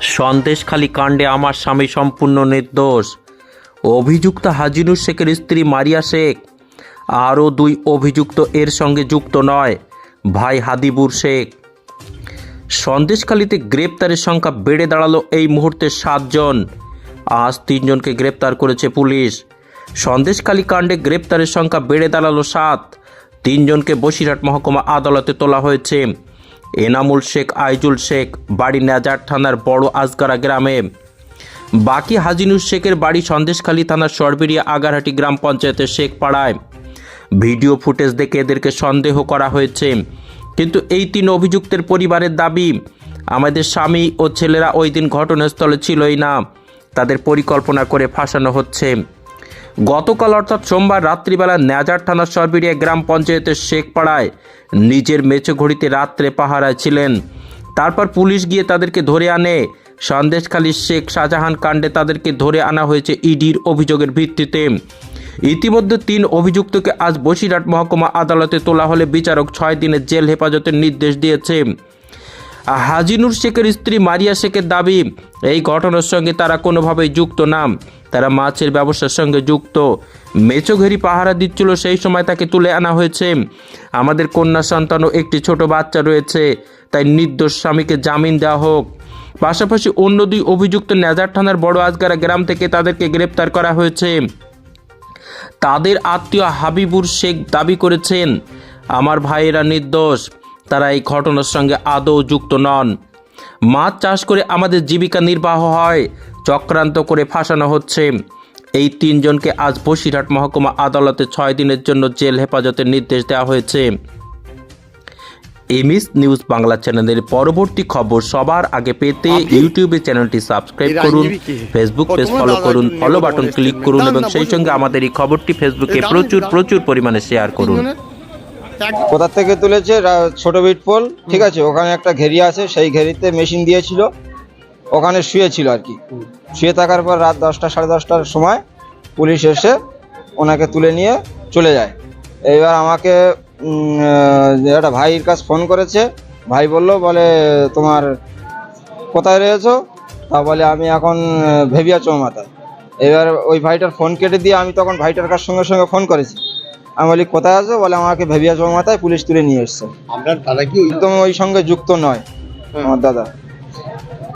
সন্দেশখালী কাণ্ডে আমার স্বামী সম্পূর্ণ নির্দোষ। অভিযুক্ত হাজিনুর শেখের স্ত্রী মারিয়া শেখ আরও দুই অভিযুক্ত এর সঙ্গে যুক্ত নয়, ভাই হাদিবুর শেখ। সন্দেশখালীতে গ্রেপ্তারের সংখ্যা বেড়ে দাঁড়াল এই মুহূর্তে সাতজন। আজ তিনজনকে গ্রেপ্তার করেছে পুলিশ। সন্দেশখালী কাণ্ডে গ্রেপ্তারের সংখ্যা বেড়ে দাঁড়াল সাত। তিনজনকে বসিরহাট মহকুমা আদালতে তোলা হয়েছে। এনামুল শেখ, আইজুল শেখ, বাড়ি নাজার থানার বড় আজগারা গ্রামে। বাকি হাজিনুর শেখের বাড়ি সন্দেশখালী থানার সরবেরিয়া আগারহাটি গ্রাম পঞ্চায়েতের শেখ পাড়ায়। ভিডিও ফুটেজ দেখে এদেরকে সন্দেহ করা হয়েছে। কিন্তু এই তিন অভিযুক্তের পরিবারের দাবি, আমাদের স্বামী ও ছেলেরা ওই দিন ঘটনাস্থলে ছিলই না। তাদের পরিকল্পনা করে ফাঁসানো হচ্ছে। গতকাল অর্থাৎ সোমবার রাত্রিবেলা ন্যাজার থানার সরবেরিয়া গ্রাম পঞ্চায়েতের শেখপাড়ায় নিজের মেচো ঘড়িতে রাত্রে পাহারায় ছিলেন। তারপর পুলিশ গিয়ে তাদেরকে ধরে আনে। সন্দেশখালী শেখ শাহজাহান কাণ্ডে তাদেরকে ধরে আনা হয়েছে ইডির অভিযোগের ভিত্তিতে। ইতিমধ্যে তিন অভিযুক্তকে আজ বসিরহাট মহকুমা আদালতে তোলা হলে বিচারক ছয় দিনের জেল হেফাজতের নির্দেশ দিয়েছে। হাজিনুর শেখের স্ত্রী মারিয়া শেখের দাবি, এই ঘটনার সঙ্গে তারা কোনোভাবেই যুক্ত না। তারা মাছের ব্যবসার সঙ্গে যুক্ত। মেচোঘেরি পাহারা দিচ্ছিল, সেই সময় তাকে তুলে আনা হয়েছে। আমাদের কন্যা সন্তান ও একটি ছোট বাচ্চা রয়েছে, তাই নির্দোষ স্বামীকে জামিন দেওয়া হোক। পাশাপাশি অন্য দুই অভিযুক্ত নেজার থানার বড় আজগারা গ্রাম থেকে তাদেরকে গ্রেপ্তার করা হয়েছে। তাদের আত্মীয় হাবিবুর শেখ দাবি করেছেন, আমার ভাইয়েরা নির্দোষ তারা এই ঘটনার সঙ্গে আদৌ যুক্ত নন। মাছ চাষ করে আমাদের জীবিকা নির্বাহ হয় চক্রান্ত করে ফাঁসানো হচ্ছে। এই তিনজনকে আজ বসিরহাট মহকুমা আদালতে ছয় দিনের জন্য জেল হেফাজতের নির্দেশ দেওয়া হয়েছে। এমএস নিউজ বাংলা চ্যানেলের পরবর্তী খবর সবার আগে পেতে ইউটিউবে চ্যানেলটি সাবস্ক্রাইব করুন? ফেসবুক পেজ ফলো করুন ফলো বাটন। ক্লিক করুন এবং সেই সঙ্গে আমাদের এই খবরটি ফেসবুকে প্রচুর প্রচুর পরিমাণে শেয়ার করুন। কোথা থেকে তুলেছে? ছোট বিট পোল ঠিক আছে? ওখানে একটা ঘেরি আছে সেই ঘেরিতে মেশিন দিয়েছিল। ওখানে শুয়েছিল আর কি। শুয়ে থাকার পর রাত দশটা সাড়ে দশটার সময় পুলিশ এসে ওনাকে তুলে নিয়ে চলে যায়। এইবার আমাকে একটা ভাইয়ের কাছে ফোন করেছে। ভাই বলল বলে তোমার কোথায় রয়েছো? তা বলে আমি এখন ভেবিয়া চৌমাথায়। এবার ওই ভাইটার ফোন কেটে দিয়ে আমি তখন ভাইটার কার সঙ্গে সঙ্গে ফোন করেছি। আমি বলি কোথায় আছো? বলে আমাকে ভেবিয়া মাথায় পুলিশ তুলে নিয়ে এসছে। আপনার দাদা কি একদম ওই সঙ্গে যুক্ত নয় আমার দাদা।